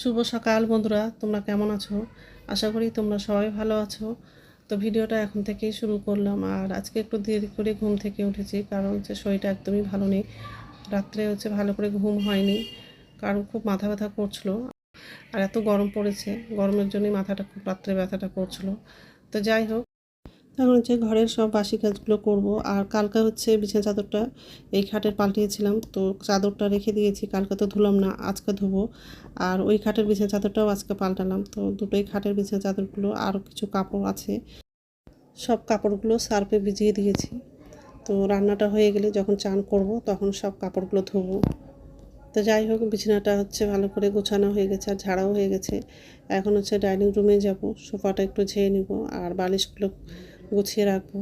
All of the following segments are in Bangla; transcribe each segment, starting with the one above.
শুভ সকাল বন্ধুরা, তোমরা কেমন আছো? আশা করি তোমরা সবাই ভালো আছো। তো ভিডিওটা এখন থেকেই শুরু করলাম, আর আজকে একটু দেরি করে ঘুম থেকে উঠেছি, কারণ হচ্ছে শরীরটা একদমই ভালো নেই। রাত্রে হচ্ছে ভালো করে ঘুম হয়নি, কারণ খুব মাথা ব্যথা করছিল, আর এত গরম পড়েছে, গরমের জন্যই মাথাটা খুব রাত্রে ব্যথাটা করছিল। তো যাই হোক এখন হচ্ছে ঘরের সব বাসি কাজগুলো করব। আর কালকে হচ্ছে বিছানা চাদরটা এই খাটের পাল্টিয়েছিলাম, তো চাদরটা রেখে দিয়েছি। কালকে তো ধুলাম না, আজকে ধুবো। আর ওই খাটের বিছানা চাদরটাও আজকে পাল্টালাম, তো দুটোই খাটের বিছানা চাদরগুলো আরও কিছু কাপড় আছে। সব কাপড়গুলো সার্ফে ভিজিয়ে দিয়েছি। তো রান্নাটা হয়ে গেলে যখন চান করব, তখন সব কাপড়গুলো ধোবো। তো যাই হোক, বিছানাটা হচ্ছে ভালো করে গোছানো হয়ে গেছে, আর ঝাড়াও হয়ে গেছে। এখন হচ্ছে ডাইনিং রুমে যাব, সোফাটা একটু ঝেয়ে নিব, আর বালিশগুলো গুছিয়ে রাখব।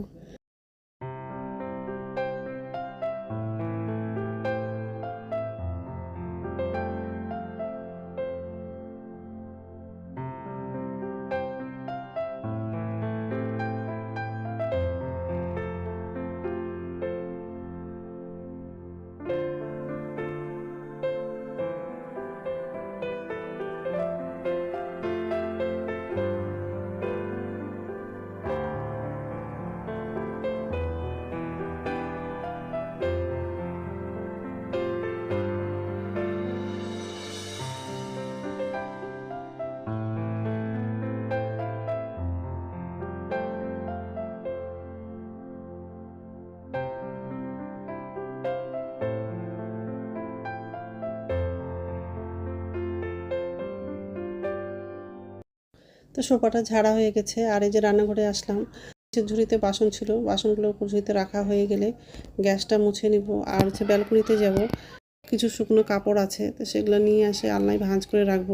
তো সোফাটা ঝাড়া হয়ে গেছে। আর এই যে রান্নাঘরে আসলাম নিচের ঝুড়িতে বাসন ছিল, বাসনগুলো ঝুড়িতে রাখা হয়ে গেলে গ্যাসটা মুছে নিব। আর হচ্ছে ব্যালকনিতে যাব, কিছু শুকনো কাপড় আছে, তো সেগুলো নিয়ে এসে আলনায় ভাঁজ করে রাখব।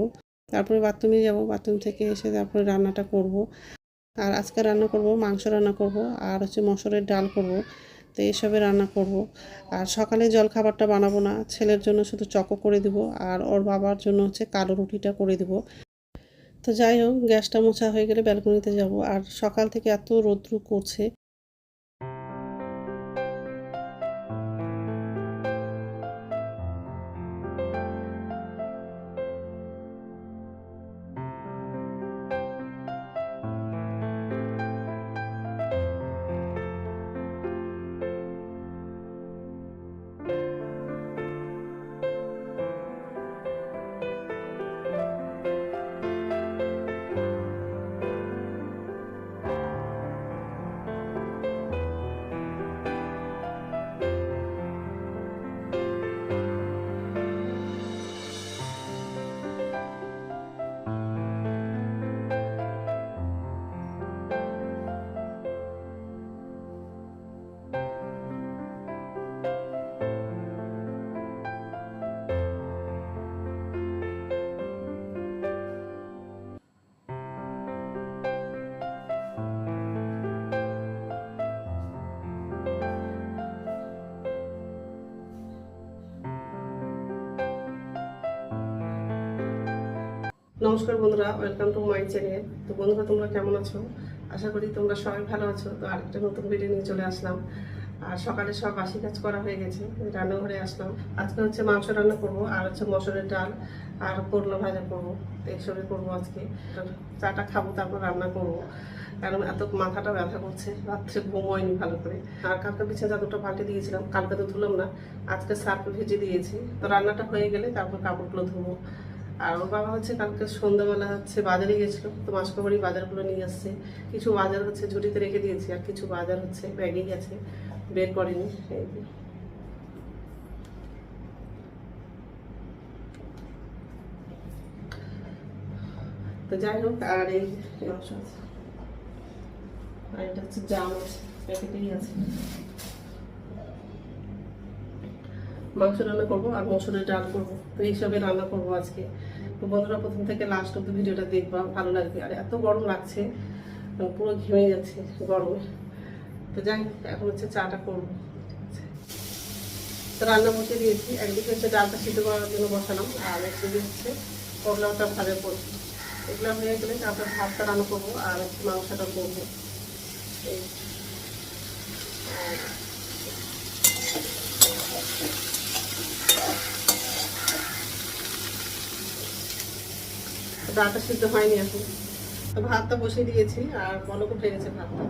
তারপরে বাথরুমে যাব, বাথরুম থেকে এসে তারপরে রান্নাটা করব। আর আজকে রান্না করব, মাংস রান্না করব, আর হচ্ছে মসুরের ডাল করব, তো এইসবে রান্না করব। আর সকালে জল খাবারটা বানাবো না, ছেলের জন্য শুধু চকো করে দিব, আর ওর বাবার জন্য হচ্ছে কালো রুটিটা করে দিব। তো যাই হোক, গ্যাসটা মোছা হয়ে গেলে ব্যালকনিতে যাব। আর সকাল থেকে এত রৌদ্র করছে। নমস্কার বন্ধুরা ওয়েলকাম টু মাই চ্যানেল তো বন্ধুরা, তোমরা কেমন আছো? আশা করি তোমরা সবাই ভালো আছো। তো আরেকটা নতুন ভিডিও নিয়ে চলে আসলাম। আর সকালে সব বাসি কাজ করা হয়ে গেছে, রান্নাঘরে আসলাম। আজকে হচ্ছে মাংস রান্না করব, আর হচ্ছে মসুরের ডাল আর করলা ভাজা করব। এইসবই করব আজকে। চাটা খাব, তারপর রান্না করব। কারণ এত মাথাটা ব্যথা করছে, রাত্রে ঘুম হয়নি ভালো করে। আর কালকে বিছা চাদরটা পাল্টে দিয়েছিলাম, কালকে তো ধুলাম না। আজকে সার্ফে ভেজে দিয়েছি। তো রান্নাটা হয়ে গেলে তারপর কাপড়গুলো ধুবো। আর ওর বাবা হচ্ছে কালকে সন্ধ্যাবেলা হচ্ছে বাজারে গেছিল, তো মাসকাবাড়ি বাজারগুলো নিয়ে আসছে। কিছু বাজার হচ্ছে ঝুড়িতে রেখে দিয়েছি, আর কিছু বাজার হচ্ছে ব্যাগে গেছে বের করেনি, এই। তো যাই হোক, আর এই আছে আর এটা হচ্ছে জাম আছে প্যাকেটেই আছে। মাংস রান্না করব আর মসুরের ডাল করব। তো এইসবে রান্না করব আজকে। তো বন্ধুরা, প্রথম থেকে লাস্ট অব্দি ভিডিওটা দেখবা, ভালো লাগবে। আর এত গরম লাগছে পুরো ঘেমে যাচ্ছে গরমে। তো যাই এখন হচ্ছে চাটা করব। তো রান্না বসে দিয়েছি। একদিকে হচ্ছে ডালটা সিদ্ধ করার জন্য বসালাম, আর একদিকে হচ্ছে করলাটা ভাজা করছি এগুলো হয়ে গেলে তারপর ভাতটা রান্না করব, আর হচ্ছে মাংসটা করব। এই। ডালটা সিদ্ধ হয়নি এখন। তো ভাতটা বসিয়ে দিয়েছি, আর বলক উঠে গেছে ভাতটা?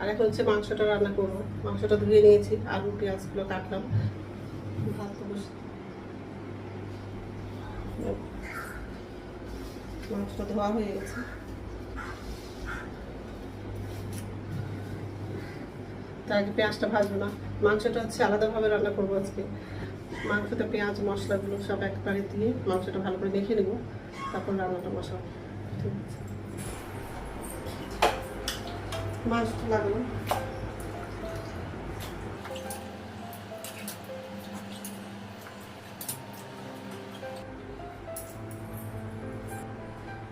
আর এখন হচ্ছে মাংসটা রান্না করব। মাংসটা ধুয়ে নিয়েছি, আলু, পেঁয়াজগুলো কাটলাম। ভাতটা বসে মাংসটা ধোয়া হয়ে গেছে। তার আগে পেঁয়াজটা ভাজবো না। মাংসটা হচ্ছে আলাদাভাবে রান্না করব আজকে। মাংসতে পেঁয়াজ, মশলাগুলো সব একবারে দিয়ে মাংসটা ভালো করে দেখে নেব। তারপর রান্নাটা বসাবো। ঠিক আছে। মাংসটা লাগল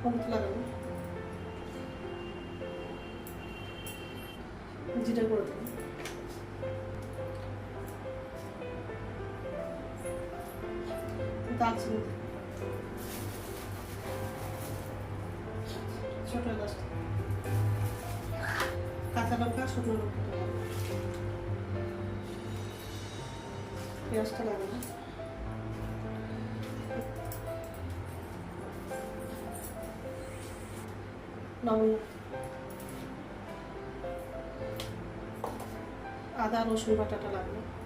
হলুদ করে দেবো। এলাচ কাঁচা লঙ্কা শুকনো লঙ্কা। পেঁয়াজটা লাগাবো। লবণ আদা রসুন বাটাটা লাগবে।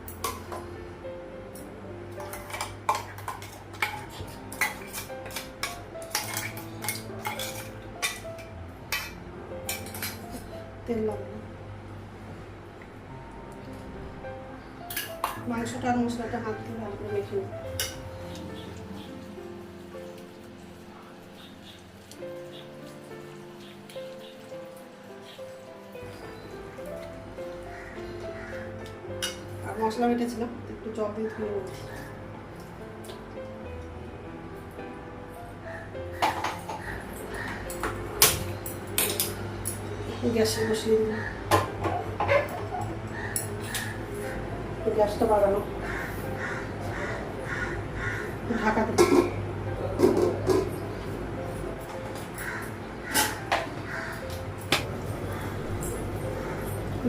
তেল মাংসটা আর মশলাটা হাত দিয়ে ভালো করে মেখে আর মশলা বেটেছিলাম, একটু জল দিয়ে ধুয়ে গ্যাসে বসিয়ে দিলাম। গ্যাসটা বাড়ানো। ঢাকা দেবো।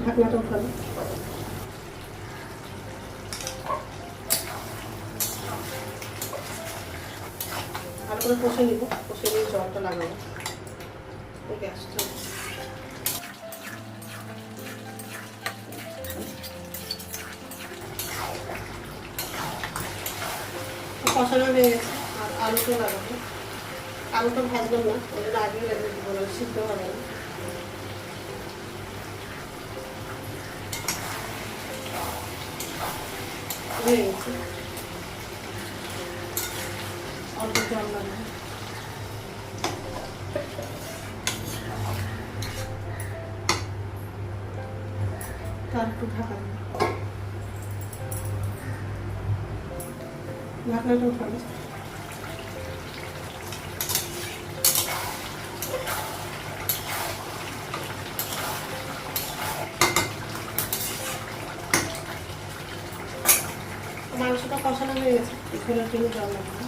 ঢাকনাটা উঠানো ভালো করে কষে নিব। কষে নিয়ে জলটা লাগাবো। গ্যাসটা। কষানো হয়ে গেছে আর আলুটা লাগাবো। আলুটা ভাজলাম না লাগিয়ে দিব সিদ্ধ হবে না। হয়ে গেছে। অল্প জল লাগবে। তার একটু ঢাকা ঢাকনাটা উঠাবো মাংসটা কষানো হয়ে গেছে ঝোলের জন্য জল লাগবে।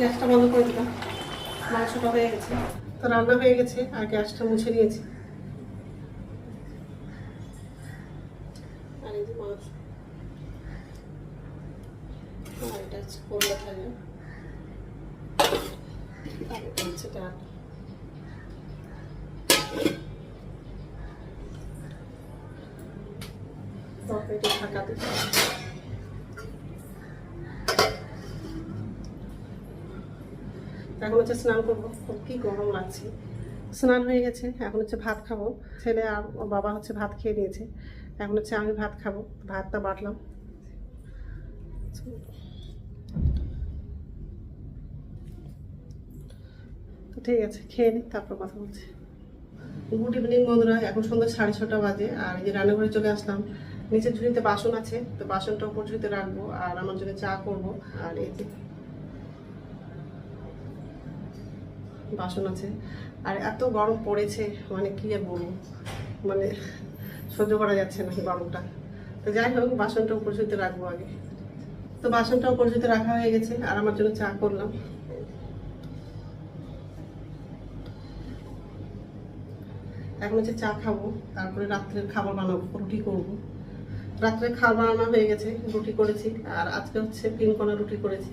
গ্যাসটা বন্ধ করে দিলাম। মাংসটা হয়ে গেছে। তো রান্না হয়ে গেছে, আর গ্যাসটা মুছে নিয়েছি। আর এই আর এটা হচ্ছে ডাল। তরকারিটা ঢাকা দিতে এখন হচ্ছে স্নান করব। কি গরম লাগছে স্নান হয়ে গেছে, এখন হচ্ছে ভাত খাব। ছেলে আর বাবা হচ্ছে ভাত খেয়ে নিয়েছে। এখন হচ্ছে আমি ভাত খাব, ভাতটা বাটলাম। তো ঠিক আছে, খেয়ে নিই তারপর কথা বলছি। গুড ইভিনিং বন্ধুরা, এখন সন্ধ্যা সাড়ে ছটা বাজে, আর এই যে রান্নাঘরে চলে আসলাম। নিচের ঝুড়িতে বাসন আছে, তো বাসনটা উপর ঝুড়িতে রাখব, আর আমার জন্য চা করব, আর এই যে বাসন আছে। আর এত গরম পড়েছে মানে কী আর বলব? মানে সহ্য করা যাচ্ছে না গরমটা। তো যাই হোক, বাসনটাও পরিচিত রাখব আগে। তো বাসনটাও পরিচিত রাখা হয়ে গেছে, আর আমার জন্য চা করলাম। এখন হচ্ছে চা খাব, তারপরে রাত্রের খাবার বানাবো, রুটি করব। রাত্রে খাবার বানানো হয়ে গেছে, রুটি করেছি, আর আজকে হচ্ছে পিঙ্কনা রুটি করেছি।